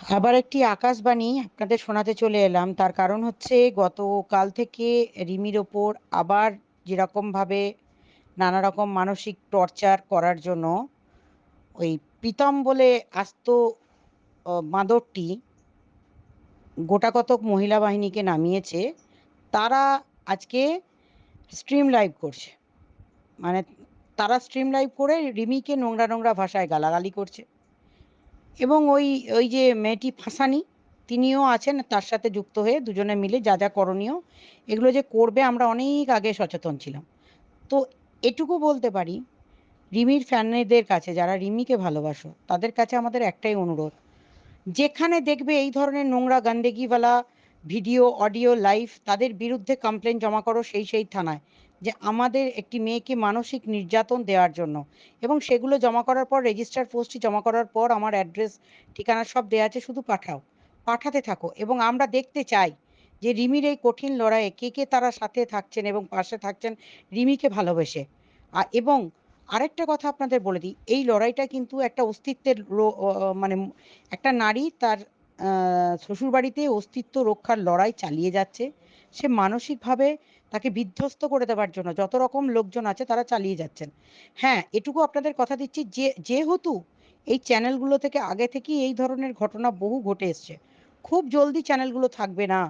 আবার একটি আকাশবাণী আপনাদের শোনাতে চলে এলাম। তার কারণ হচ্ছে গতকাল থেকে রিমির ওপর আবার যেরকমভাবে নানা রকম মানসিক টর্চার করার জন্য ওই প্রীতম বলে আস্ত বাঁদরটি গোটা কতক মহিলা বাহিনীকে নামিয়েছে, তারা আজকে স্ট্রিম লাইভ করছে। মানে তারা স্ট্রিম লাইভ করে রিমিকে নোংরা নোংরা ভাষায় গালাগালি করছে। এবং ওই ওই যে মেয়েটি ফাঁসানি, তিনিও আছেন, তার সাথে যুক্ত হয়ে দুজনে মিলে যা যা করণীয়, এগুলো যে করবে আমরা অনেক আগে সচেতন ছিলাম। তো এটুকু বলতে পারি, রিমির ফ্যানেদের কাছে, যারা রিমিকে ভালোবাসো, তাদের কাছে আমাদের একটাই অনুরোধ, যেখানে দেখবে এই ধরনের নোংরা গান্দেগিওয়ালা ভিডিও, অডিও, লাইভ, তাদের বিরুদ্ধে কমপ্লেন জমা করো সেই সেই থানায়। যে আমাদের একটি মেয়েকে মানসিক নির্যাতন দেওয়ার জন্য। এবং সেগুলো জমা করার পর রেজিস্টার পোস্টটি জমা করার পর আমার অ্যাড্রেস ঠিকানা সব দেওয়া আছে, শুধু পাঠাও। পাঠাতে থাকো। এবং আমরা দেখতে চাই যে রিমির এই কঠিন লড়াইয়ে কে কে তারা সাথে থাকছেন এবং পাশে থাকছেন, রিমিকে ভালোবেসে। আর এবং আরেকটা কথা আপনাদের বলে দিই, এই লড়াইটা কিন্তু একটা অস্তিত্বের মানে একটা নারী তার শ্বশুরবাড়িতে অস্তিত্ব রক্ষার লড়াই চালিয়ে যাচ্ছে। সে মানসিকভাবে তাকে বিধ্বস্ত করে দেওয়ার জন্য যত রকম লোকজন আছে তারা চালিয়ে যাচ্ছেন। হ্যাঁ এটুকু আপনাদের কথা দিচ্ছি, যে, যেহেতু এই চ্যানেলগুলো থেকে আগে থেকেই এই ধরনের ঘটনা বহু ঘটে এসছে, খুব জলদি চ্যানেলগুলো থাকবে না,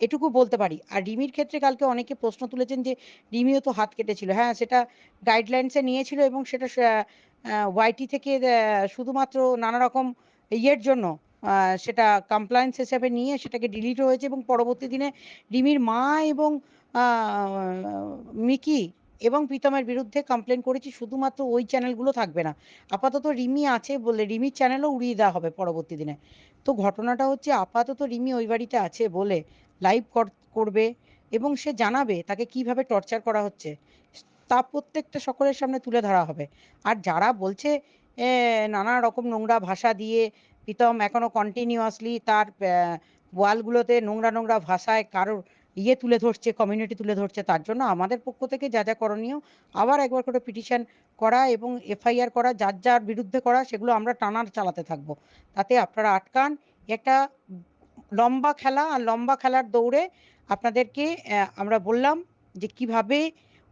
এটুকু বলতে পারি। আর রিমির ক্ষেত্রে কালকে অনেকে প্রশ্ন তুলেছেন যে, রিমিও তো হাত কেটেছিল। হ্যাঁ সেটা গাইডলাইন্সে নিয়েছিল এবং সেটা ওয়াইটি থেকে শুধুমাত্র নানা রকম ইয়ের জন্য সেটা কমপ্লায়েন্স হিসাবে নিয়ে সেটাকে ডিলিট হয়েছে এবং পরবর্তী দিনে রিমির মা এবং মিকি এবং প্রীতমের বিরুদ্ধে কমপ্লেন করেছি, শুধুমাত্র ওই চ্যানেলগুলো থাকবে না। আপাতত রিমি আছে বলে, রিমির চ্যানেলও উড়িয়ে দেওয়া হবে পরবর্তী দিনে। তো ঘটনাটা হচ্ছে আপাতত রিমি ওই বাড়িতে আছে বলে লাইভ করবে এবং সে জানাবে তাকে কীভাবে টর্চার করা হচ্ছে। তা প্রত্যেকটা সকলের সামনে তুলে ধরা হবে। আর যারা বলছে নানা রকম নোংরা ভাষা দিয়ে প্রীতম এখনও কন্টিনিউয়াসলি তার ওয়ালগুলোতে নোংরা নোংরা ভাষায় কারোর ইয়ে তুলে ধরছে কমিউনিটি তুলে ধরছে, তার জন্য আমাদের পক্ষ থেকে যা যা করণীয় আবার একবার করে পিটিশন করা এবং এফআইআর করা, যার যার বিরুদ্ধে করা, সেগুলো আমরা টানার চালাতে থাকব। তাতে আপনারা আটকান, একটা লম্বা খেলা, আর লম্বা খেলার দৌড়ে আপনাদেরকে আমরা বললাম যে কীভাবে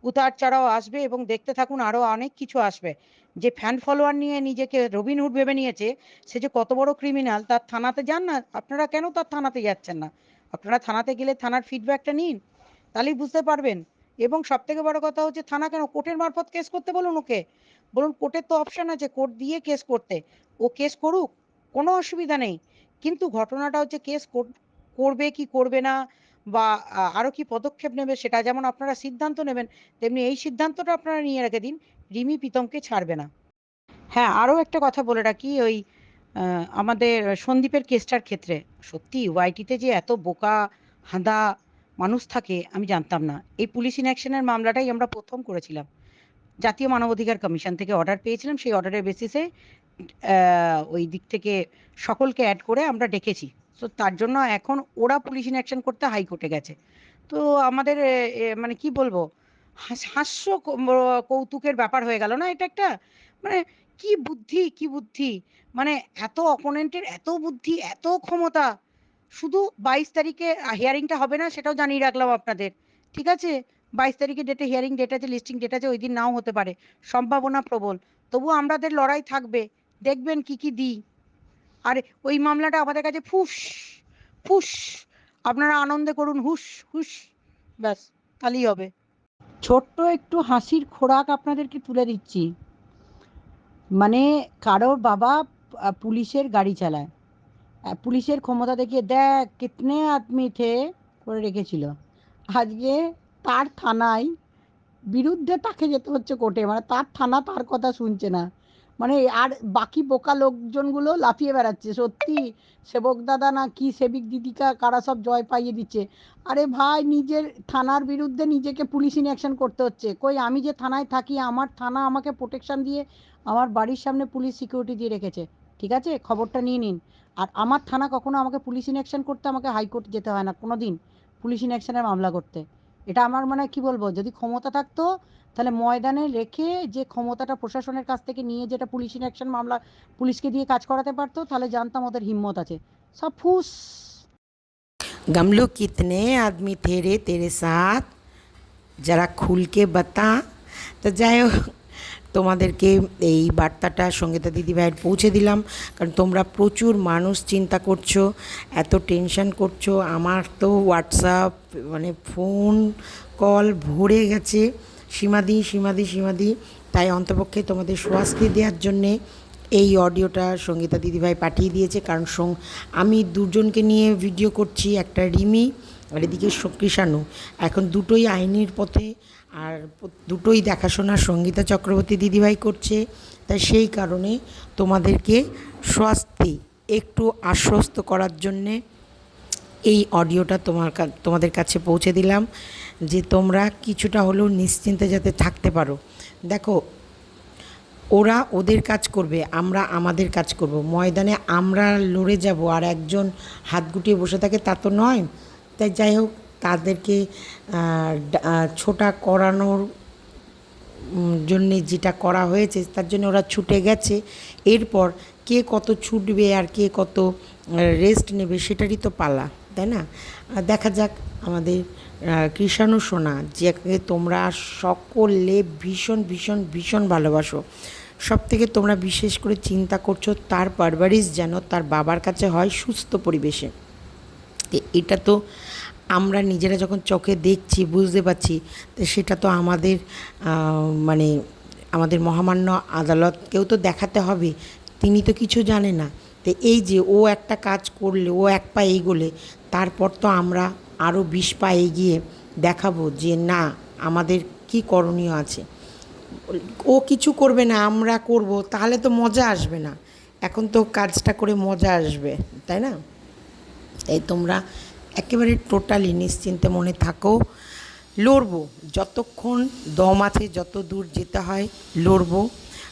উতার চড়াও আসবে এবং দেখতে থাকুন আরও অনেক কিছু আসবে। যে ফ্যান ফলোয়ার নিয়ে নিজেকে রবিনহুড ভেবে নিয়েছে, সে যে কত বড় ক্রিমিনাল তার থানাতে যান না? আপনারা কেন তার থানাতে যাচ্ছেন না? আপনারা থানাতে গেলে থানার ফিডব্যাকটা নিন, তাহলেই বুঝতে পারবেন। এবং সব থেকে বড় কথা হচ্ছে, থানা কেন? কোর্টের মারফত কেস করতে বলুন ওকে। বলুন কোর্টের তো অপশান আছে, কোর্ট দিয়ে কেস করতে। ও কেস করুক, কোনো অসুবিধা নেই। কিন্তু ঘটনাটা হচ্ছে কেস করবে কি করবে না? বা আরও কি পদক্ষেপ নেবে সেটা যেমন আপনারা সিদ্ধান্ত নেবেন, তেমনি এই সিদ্ধান্তটা আপনারা নিয়ে রেখে দিন, রিমি প্রীতমকে ছাড়বে না। হ্যাঁ আরও একটা কথা বলে রাখি, ওই আমাদের সন্দীপের কেসটার ক্ষেত্রে, সত্যি ওয়াইটিতে যে এত বোকা, হাঁদা মানুষ থাকে, আমি জানতাম না। এই পুলিশ ইনঅ্যাকশনের মামলাটাই আমরা প্রথম করেছিলাম। জাতীয় মানবাধিকার কমিশন থেকে অর্ডার পেয়েছিলাম, সেই অর্ডারের বেসিসে ওই দিক থেকে সকলকে অ্যাড করে আমরা ডেকেছি। তো তার জন্য এখন ওরা পুলিশ ইনঅ্যাকশন করতে হাইকোর্টে গেছে। তো আমাদের মানে কি বলব? হাস্য কৌতুকের ব্যাপার হয়ে গেল না? এটা একটা মানে কি বুদ্ধি কি বুদ্ধি? মানে এত অপোনেন্টের এত বুদ্ধি, এত ক্ষমতা, শুধু বাইশ তারিখে হিয়ারিংটা হবে না সেটাও জানিয়ে রাখলাম আপনাদের, ঠিক আছে? বাইশ তারিখে ডেটে হিয়ারিং ডেট আছে লিস্টিং ডেট আছে, ওই দিন নাও হতে পারে, সম্ভাবনা প্রবল। তবু আমাদের লড়াই থাকবে, দেখবেন কি কি দিই। আর, ওই মামলাটা আমাদের কাছে ফুস ফুস। আপনারা আনন্দে করুন, হুস হুস। ব্যাস তাহলেই হবে। ছোট্ট একটু হাসির খোরাক আপনাদেরকে তুলে দিচ্ছি। মানে কারোর বাবা পুলিশের গাড়ি চালায়। পুলিশের ক্ষমতা দেখিয়ে দেখ, কিতনে আদমি থে করে রেখেছিল। আজকে তার থানায় বিরুদ্ধে তাকে যেতে হচ্ছে কোর্টে। মানে তার থানা তার কথা শুনছে না। মানে আর বাকি বোকা লোকজনগুলো লাফিয়ে বেড়াচ্ছে। সত্যি, সেবক দাদা না কি সেবিক দিদিকা, কারা সব জয় পাইয়ে দিচ্ছে। আরে ভাই, নিজের থানার বিরুদ্ধে নিজেকে পুলিশ ইনঅ্যাকশন করতে হচ্ছে। কই, আমি যে থানায় থাকি, আমার থানা আমাকে প্রোটেকশান দিয়ে আমার বাড়ির সামনে পুলিশ সিকিউরিটি দিয়ে রেখেছে। ঠিক আছে? খবরটা নিয়ে নিন। আর আমার থানা কখনো আমাকে পুলিশ ইনঅ্যাকশন করতে আমাকে হাইকোর্ট যেতে হয় না কোনো দিন পুলিশ ইনঅ্যাকশনের মামলা করতে। এটা আমার মানে কি বলবো যদি ক্ষমতা থাকতো তাহলে ময়দানে রেখে যে ক্ষমতাটা প্রশাসনের কাছ থেকে নিয়ে যেটা পুলিশ অ্যাকশন মামলা পুলিশকে দিয়ে কাজ করাতে পারতো তাহলে জানতাম ওদের হিম্মত আছে সব ফুস गमलों कितने आदमी थे रे तेरे साथ যারা খুলকে বাতা তো যাই হোক তোমাদেরকে এই বার্তাটা সঙ্গীতা দিদিভাইয়ের পৌঁছে দিলাম। কারণ তোমরা প্রচুর মানুষ চিন্তা করছ, এত টেনশন করছ, আমার তো হোয়াটসঅ্যাপ মানে ফোন কল ভরে গেছে। সীমাদি সীমাদি সীমাদি, তাই অন্তপক্ষে তোমাদের স্বস্তি দেওয়ার জন্যে এই অডিওটা সঙ্গীতা দিদিভাই পাঠিয়ে দিয়েছে। কারণ আমি দুজনকে নিয়ে ভিডিও করছি, একটা রিমি আর এদিকে কৃষাণু। এখন দুটোই আইনের পথে আর দুটোই দেখাশোনা সঙ্গীতা চক্রবর্তী দিদিভাই করছে। তাই সেই কারণে তোমাদেরকে স্বস্তি, একটু আশ্বস্ত করার জন্যে এই অডিওটা তোমার তোমাদের কাছে পৌঁছে দিলাম যে তোমরা কিছুটা হলেও নিশ্চিন্তে যাতে থাকতে পারো। দেখো, ওরা ওদের কাজ করবে, আমরা আমাদের কাজ করব। ময়দানে আমরা লড়ে যাব আর একজন হাত গুটিয়ে বসে থাকে তা তো নয়। তাই যাই হোক, তাদেরকে ছোটা করানোর জন্যে যেটা করা হয়েছে, তার জন্য ওরা ছুটে গেছে। এরপর কে কত ছুটবে আর কে কত রেস্ট নেবে সেটারই তো পালা, তাই না? দেখা যাক আমাদের কৃষাণু সোনা, যাকে তোমরা সকলে ভীষণ ভীষণ ভীষণ ভালোবাসো সব থেকে তোমরা বিশেষ করে চিন্তা করছ তার পারভারিশ যেন তার বাবার কাছে হয় সুস্থ পরিবেশে। এটা তো আমরা নিজেরা যখন চোখে দেখছি, বুঝতে পারছি, তো সেটা তো আমাদের মানে আমাদের মহামান্য আদালতকেও তো দেখাতে হবে, তিনি তো কিছু জানে না। তো এই যে ও একটা কাজ করলে, ও এক পা এগোলে, তারপর তো আমরা আরও বিশ পা এগিয়ে দেখাবো যে না, আমাদের কি করণীয় আছে। ও কিছু করবে না, আমরা করব, তাহলে তো মজা আসবে না। এখন তো কাজটা করে মজা আসবে, তাই না? তাই তোমরা একেবারে টোটালি নিশ্চিন্তে মনে থাকো। লড়বো, যতক্ষণ দম আছে যত দূর যেতে হয় লড়বো।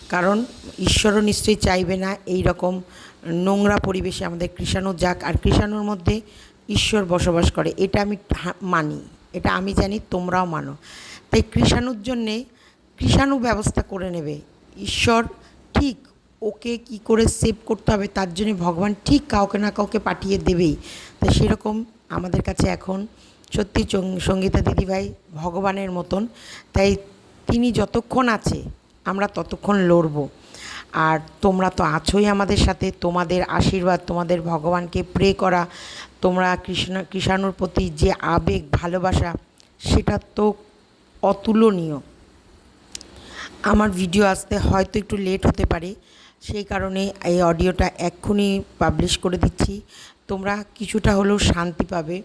কারণ ঈশ্বরও নিশ্চয়ই চাইবে না এই রকম নোংরা পরিবেশে আমাদের কৃষাণু যাক। আর কৃষাণুর মধ্যে ঈশ্বর বসবাস করে, এটা আমি মানি, এটা আমি জানি, তোমরাও মানো। তাই কৃষাণুর জন্যে কৃষাণু ব্যবস্থা করে নেবে। ঈশ্বর ঠিক ওকে কি করে সেভ করতে হবে তার জন্য ভগবান ঠিক কাউকে না কাউকে পাঠিয়ে দেবেই। তো সেরকম আমাদের কাছে এখন সত্যি সঙ্গীতা দিদিভাই ভগবানের মতন। তাই তিনি যতক্ষণ আছে আমরা ততক্ষণ লড়বো। আর তোমরা তো আছোই আমাদের সাথে, তোমাদের আশীর্বাদ, তোমাদের ভগবানকে প্রে করা, তোমরা কৃষ্ণ কৃষাণুর প্রতি যে আবেগ, ভালোবাসা, সেটা তো অতুলনীয়। আমার ভিডিও আসতে হয়তো একটু লেট হতে পারে। সেই কারণে এই অডিওটা এক্ষুনি পাবলিশ করে দিচ্ছি। তোমরা কিছুটা হলেও শান্তি পাবে।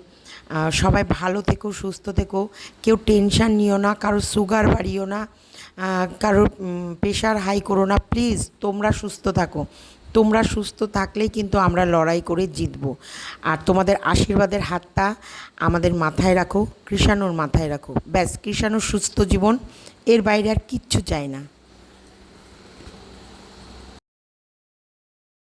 সবাই ভালো থেকো, সুস্থ থেকো। কেউ টেনশান নিও না, কারও সুগার বাড়িও না কারোর প্রেশার হাই করো না। প্লিজ তোমরা সুস্থ থাকো। তোমরা সুস্থ থাকলেই কিন্তু আমরা লড়াই করে জিতবো। আর তোমাদের আশীর্বাদের হাতটা আমাদের মাথায় রাখো, কৃষাণুর মাথায় রাখো। ব্যাস কৃষাণুর সুস্থ জীবন, এর বাইরে আর কিচ্ছু চাই না।